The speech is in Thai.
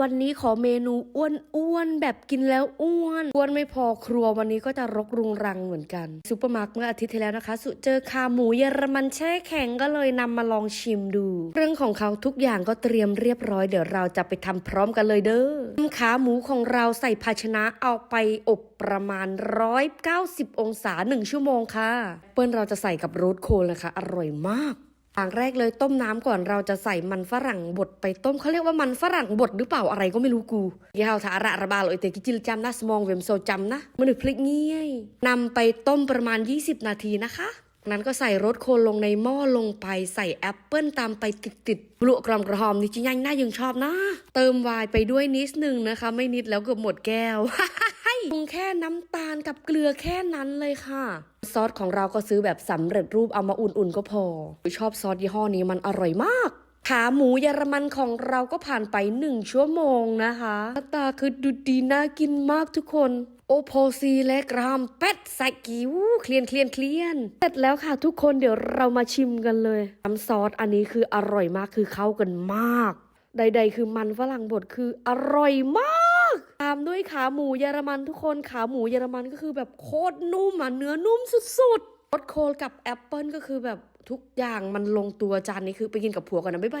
วันนี้ขอเมนูอ้วนอ้วนๆแบบกินแล้วอ้วนอ้วนไม่พอครัววันนี้ก็จะรกรุงรังเหมือนกันซูเปอร์มาร์เมื่ออาทิตย์ที่แล้วนะคะ สุเจอขาหมูเยอรมันแช่แข็งก็เลยนำมาลองชิมดู เรื่องของเขาทุกอย่างก็เตรียมเรียบร้อย เดี๋ยวเราจะไปทำพร้อมกันเลยเด้อนำขาหมูของเราใส่ภาชนะเอาไปอบประมาณ 190 องศา 1 ชั่วโมงค่ะ เปิ้ลเราจะใส่กับโรสโคลนะคะ อร่อยมาก อย่างแรกเลยต้มน้ำก่อนเราจะใส่มันฝรั่งบดไปต้มเขาเรียกว่ามันฝรั่งบดหรือเปล่าอะไรก็ไม่รู้กูยาวถาระระบาลอยเตกิจิลจำนะสมองเวมโซจำนะมันนึพลิกเงี้ยนำไปต้มประมาณ 20 นาทีนะคะ นั้นก็ใส่รสโคนลงในหม้อลงไปใส่แอปเปิลตามไปติดๆบลุกรอมกระหอมนี่จิยังน่ายังชอบนะ เติมวน์ไปด้วยนิดนึงนะคะ ไม่นิดแล้วเกือบหมดแก้วปรุงแค่น้ำตาลกับเกลือแค่นั้นเลยค่ะ ซอสของเราก็ซื้อแบบสำเร็จรูปเอามาอุ่นๆก็พอ ชอบซอสยี่ห้อนี้มันอร่อยมากขาหมูเยอรมันของเราก็ผ่านไปหนึ่งชั่วโมงนะคะหน้าตาคือดูดีน่ากินมากทุกคน โอโพซีและกรามเป็ดใส่กิ้วเคลียนเคลียนเคลียนเสร็จแล้วค่ะทุกคนเดี๋ยวเรามาชิมกันเลยน้ำซอสอันนี้คืออร่อยมากคือเข้ากันมาก ใด ๆ คือมันฝรั่งบดคืออร่อยมากามด้วยขาหมูเยอรมันทุกคนขาหมูเยอรมันก็คือแบบโคตรนุ่มอะเนื้อนุ่มสุดๆรสโคลกับแอปเปิลก็คือแบบทุกอย่างมันลงตัวจานนี้คือไปกินกับผัวก่อนนะบ๊ายบาย